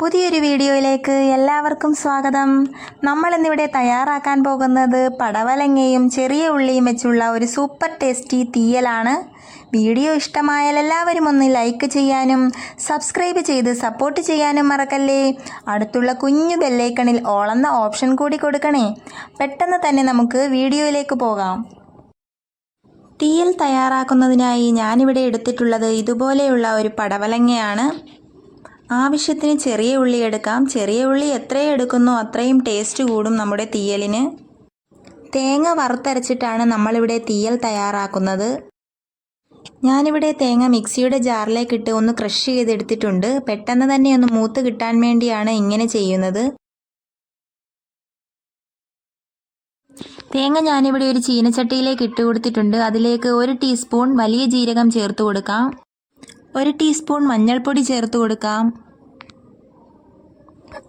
പുതിയൊരു വീഡിയോയിലേക്ക് എല്ലാവർക്കും സ്വാഗതം. നമ്മൾ ഇന്നിവിടെ തയ്യാറാക്കാൻ പോകുന്നത് പടവലങ്ങയും ചെറിയ ഉള്ളിയും വെച്ചുള്ള ഒരു സൂപ്പർ ടേസ്റ്റി തീയലാണ്. വീഡിയോ ഇഷ്ടമായാൽ എല്ലാവരും ഒന്ന് ലൈക്ക് ചെയ്യാനും സബ്സ്ക്രൈബ് ചെയ്ത് സപ്പോർട്ട് ചെയ്യാനും മറക്കല്ലേ? അടുത്തുള്ള കുഞ്ഞു ബെല്ലൈക്കണിൽ ഓളെന്ന ഓപ്ഷൻ കൂടി കൊടുക്കണേ. പെട്ടെന്ന് തന്നെ നമുക്ക് വീഡിയോയിലേക്ക് പോകാം. തീയൽ തയ്യാറാക്കുന്നതിനായി ഞാനിവിടെ എടുത്തിട്ടുള്ളത് ഇതുപോലെയുള്ള ഒരു പടവലങ്ങയാണ്. ആവശ്യത്തിന് ചെറിയ ഉള്ളി എടുക്കാം. ചെറിയ ഉള്ളി എത്രയും എടുക്കുന്നു അത്രയും ടേസ്റ്റ് കൂടും നമ്മുടെ തീയലിന്. തേങ്ങ വറുത്തരച്ചിട്ടാണ് നമ്മളിവിടെ തീയൽ തയ്യാറാക്കുന്നത്. ഞാനിവിടെ തേങ്ങ മിക്സിയുടെ ജാറിലേക്കിട്ട് ഒന്ന് ക്രഷ് ചെയ്തെടുത്തിട്ടുണ്ട്. പെട്ടെന്ന് തന്നെ ഒന്ന് മൂത്ത് കിട്ടാൻ വേണ്ടിയാണ് ഇങ്ങനെ ചെയ്യുന്നത്. തേങ്ങ ഞാനിവിടെ ഒരു ചീനച്ചട്ടിയിലേക്ക് ഇട്ട് കൊടുത്തിട്ടുണ്ട്. അതിലേക്ക് ഒരു ടീസ്പൂൺ വലിയ ജീരകം ചേർത്ത് കൊടുക്കാം. ഒരു ടീസ്പൂൺ മഞ്ഞൾപ്പൊടി ചേർത്ത് കൊടുക്കാം.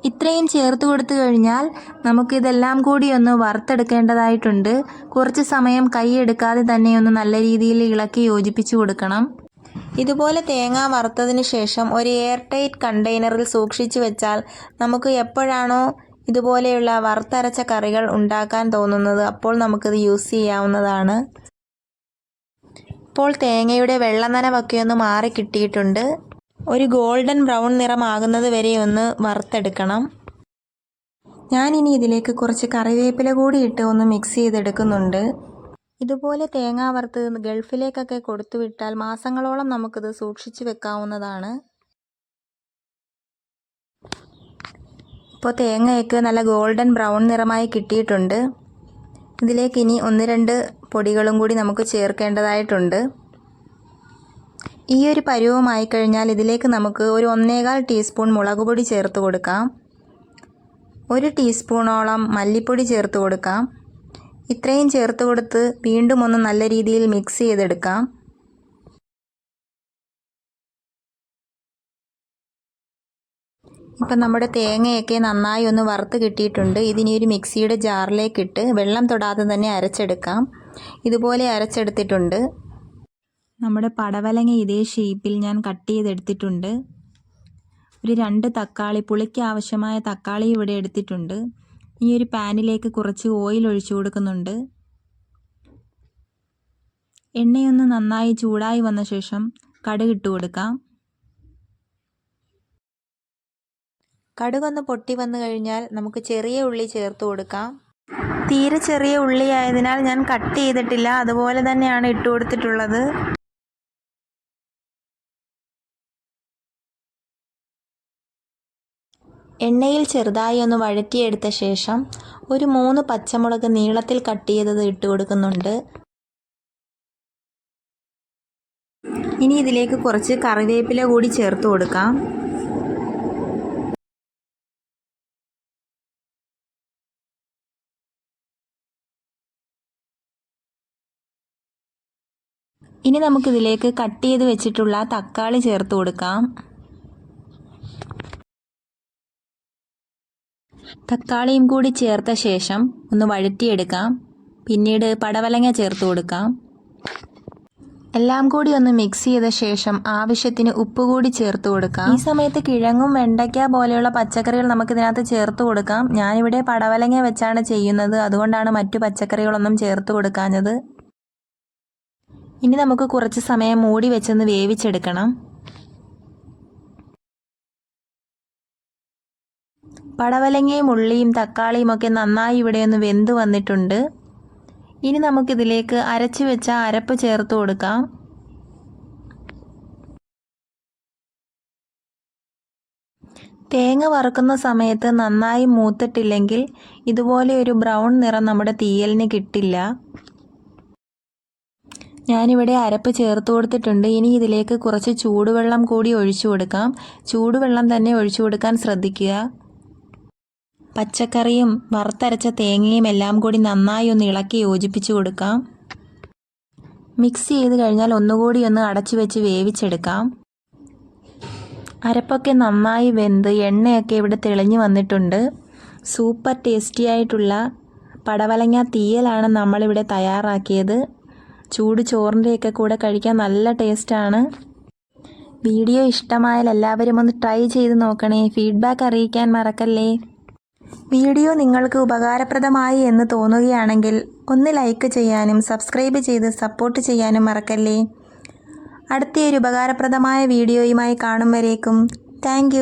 ഇത്രയും ചേർത്ത് കൊടുത്തു കഴിഞ്ഞാൽ നമുക്കിതെല്ലാം കൂടി ഒന്ന് വറുത്തെടുക്കേണ്ടതായിട്ടുണ്ട്. കുറച്ച് സമയം കൈ എടുക്കാതെ തന്നെ ഒന്ന് നല്ല രീതിയിൽ ഇളക്കി യോജിപ്പിച്ചു കൊടുക്കണം. ഇതുപോലെ തേങ്ങ വറുത്തതിന് ശേഷം ഒരു എയർ ടൈറ്റ് കണ്ടെയ്നറിൽ സൂക്ഷിച്ചു വെച്ചാൽ നമുക്ക് എപ്പോഴാണോ ഇതുപോലെയുള്ള വറുത്തരച്ച കറികൾ ഉണ്ടാക്കാൻ തോന്നുന്നത് അപ്പോൾ നമുക്കിത് യൂസ് ചെയ്യാവുന്നതാണ്. ഇപ്പോൾ തേങ്ങയുടെ വെള്ളനനവൊക്കെ ഒന്ന് മാറി കിട്ടിയിട്ടുണ്ട്. ഒരു ഗോൾഡൻ ബ്രൗൺ നിറമാകുന്നത് വരെ ഒന്ന് വറുത്തെടുക്കണം. ഞാനിനി ഇതിലേക്ക് കുറച്ച് കറിവേപ്പില കൂടി ഇട്ട് ഒന്ന് മിക്സ് ചെയ്തെടുക്കുന്നുണ്ട്. ഇതുപോലെ തേങ്ങ വറുത്ത് ഗൾഫിലേക്കൊക്കെ കൊടുത്തുവിട്ടാൽ മാസങ്ങളോളം നമുക്കിത് സൂക്ഷിച്ചു വെക്കാവുന്നതാണ്. ഇപ്പോൾ തേങ്ങയൊക്കെ നല്ല ഗോൾഡൻ ബ്രൗൺ നിറമായി കിട്ടിയിട്ടുണ്ട്. ഇതിലേക്ക് ഇനി ഒന്ന് രണ്ട് പൊടികളും കൂടി നമുക്ക് ചേർക്കേണ്ടതായിട്ടുണ്ട്. ഈ ഒരു പരുവമായി കഴിഞ്ഞാൽ ഇതിലേക്ക് നമുക്ക് ഒരു ഒന്നേകാൽ ടീസ്പൂൺ മുളക് പൊടി ചേർത്ത് കൊടുക്കാം. ഒരു ടീസ്പൂണോളം മല്ലിപ്പൊടി ചേർത്ത് കൊടുക്കാം. ഇത്രയും ചേർത്ത് കൊടുത്ത് വീണ്ടും ഒന്ന് നല്ല രീതിയിൽ മിക്സ് ചെയ്തെടുക്കാം. ഇപ്പം നമ്മുടെ തേങ്ങയൊക്കെ നന്നായി ഒന്ന് വറുത്ത് കിട്ടിയിട്ടുണ്ട്. ഇതിനി ഒരു മിക്സിയുടെ ജാറിലേക്കിട്ട് വെള്ളം തൊടാതെ തന്നെ അരച്ചെടുക്കാം. ഇതുപോലെ അരച്ചെടുത്തിട്ടുണ്ട്. നമ്മുടെ പടവലങ്ങ ഇതേ ഷേപ്പിൽ ഞാൻ കട്ട് ചെയ്തെടുത്തിട്ടുണ്ട്. ഒരു രണ്ട് തക്കാളി പുളിക്ക് ആവശ്യമായ തക്കാളി ഇവിടെ എടുത്തിട്ടുണ്ട്. ഈ ഒരു പാനിലേക്ക് കുറച്ച് ഓയിൽ ഒഴിച്ചു കൊടുക്കുന്നുണ്ട്. എണ്ണയൊന്ന് നന്നായി ചൂടായി വന്ന ശേഷം കടുകിട്ട് കൊടുക്കാം. കടുകൊന്ന് പൊട്ടി വന്നു കഴിഞ്ഞാൽ നമുക്ക് ചെറിയ ഉള്ളി ചേർത്ത് കൊടുക്കാം. തീരെ ചെറിയ ഉള്ളി ആയതിനാൽ ഞാൻ കട്ട് ചെയ്തിട്ടില്ല. അതുപോലെ തന്നെയാണ് ഇട്ട് കൊടുത്തിട്ടുള്ളത്. എണ്ണയിൽ ചെറുതായി ഒന്ന് വഴറ്റിയെടുത്ത ശേഷം ഒരു മൂന്ന് പച്ചമുളക് നീളത്തിൽ കട്ട് ചെയ്തത് ഇട്ട് കൊടുക്കുന്നുണ്ട്. ഇനി ഇതിലേക്ക് കുറച്ച് കറിവേപ്പില കൂടി ചേർത്ത് കൊടുക്കാം. ഇനി നമുക്കിതിലേക്ക് കട്ട് ചെയ്ത് വെച്ചിട്ടുള്ള തക്കാളി ചേർത്ത് കൊടുക്കാം. തക്കാളിയും കൂടി ചേർത്ത ശേഷം ഒന്ന് വഴറ്റിയെടുക്കാം. പിന്നീട് പടവലങ്ങ ചേർത്ത് കൊടുക്കാം. എല്ലാം കൂടി ഒന്ന് മിക്സ് ചെയ്ത ശേഷം ആവശ്യത്തിന് ഉപ്പ് കൂടി ചേർത്ത് കൊടുക്കാം. ഈ സമയത്ത് കിഴങ്ങും വെണ്ടയ്ക്ക പോലെയുള്ള പച്ചക്കറികൾ നമുക്ക് ഇതിനകത്ത് ചേർത്ത് കൊടുക്കാം. ഞാനിവിടെ പടവലങ്ങ വെച്ചാണ് ചെയ്യുന്നത്. അതുകൊണ്ടാണ് മറ്റു പച്ചക്കറികളൊന്നും ചേർത്ത് കൊടുക്കാഞ്ഞത്. ഇനി നമുക്ക് കുറച്ച് സമയം മൂടി വെച്ചൊന്ന് വേവിച്ചെടുക്കണം. പടവലങ്ങയും ഉള്ളിയും തക്കാളിയും ഒക്കെ നന്നായി ഇവിടെ ഒന്ന് വെന്ത് വന്നിട്ടുണ്ട്. ഇനി നമുക്കിതിലേക്ക് അരച്ചു വെച്ച അരപ്പ് ചേർത്ത് കൊടുക്കാം. തേങ്ങ വറുക്കുന്ന സമയത്ത് നന്നായി മൂത്തിട്ടില്ലെങ്കിൽ ഇതുപോലെ ഒരു ബ്രൗൺ നിറം നമ്മുടെ തീയലിന് കിട്ടില്ല. ഞാനിവിടെ അരപ്പ് ചേർത്ത് കൊടുത്തിട്ടുണ്ട്. ഇനി ഇതിലേക്ക് കുറച്ച് ചൂടുവെള്ളം കൂടി ഒഴിച്ചു കൊടുക്കാം. ചൂടുവെള്ളം തന്നെ ഒഴിച്ചു കൊടുക്കാൻ ശ്രദ്ധിക്കുക. പച്ചക്കറിയും വറുത്തരച്ച തേങ്ങയും എല്ലാം കൂടി നന്നായി ഒന്ന് ഇളക്കി യോജിപ്പിച്ചു കൊടുക്കാം. മിക്സ് ചെയ്ത് കഴിഞ്ഞാൽ ഒന്നുകൂടി ഒന്ന് അടച്ചു വെച്ച് വേവിച്ചെടുക്കാം. അരപ്പൊക്കെ നന്നായി വെന്ത് എണ്ണയൊക്കെ ഇവിടെ തെളിഞ്ഞു വന്നിട്ടുണ്ട്. സൂപ്പർ ടേസ്റ്റി ആയിട്ടുള്ള പടവലങ്ങ തീയലാണ് നമ്മളിവിടെ തയ്യാറാക്കിയത്. ചൂട് ചോറിന്റെയൊക്കെ കൂടെ കഴിക്കാൻ നല്ല ടേസ്റ്റാണ്. വീഡിയോ ഇഷ്ടമായാൽ എല്ലാവരും ഒന്ന് ട്രൈ ചെയ്ത് നോക്കണേ. ഫീഡ്ബാക്ക് അറിയിക്കാൻ മറക്കല്ലേ. വീഡിയോ നിങ്ങൾക്ക് ഉപകാരപ്രദമായി എന്ന് തോന്നുകയാണെങ്കിൽ ഒന്ന് ലൈക്ക് ചെയ്യാനും സബ്സ്ക്രൈബ് ചെയ്ത് സപ്പോർട്ട് ചെയ്യാനും മറക്കല്ലേ. അടുത്തൊരു ഉപകാരപ്രദമായ വീഡിയോയുമായി കാണും വരേക്കും. താങ്ക്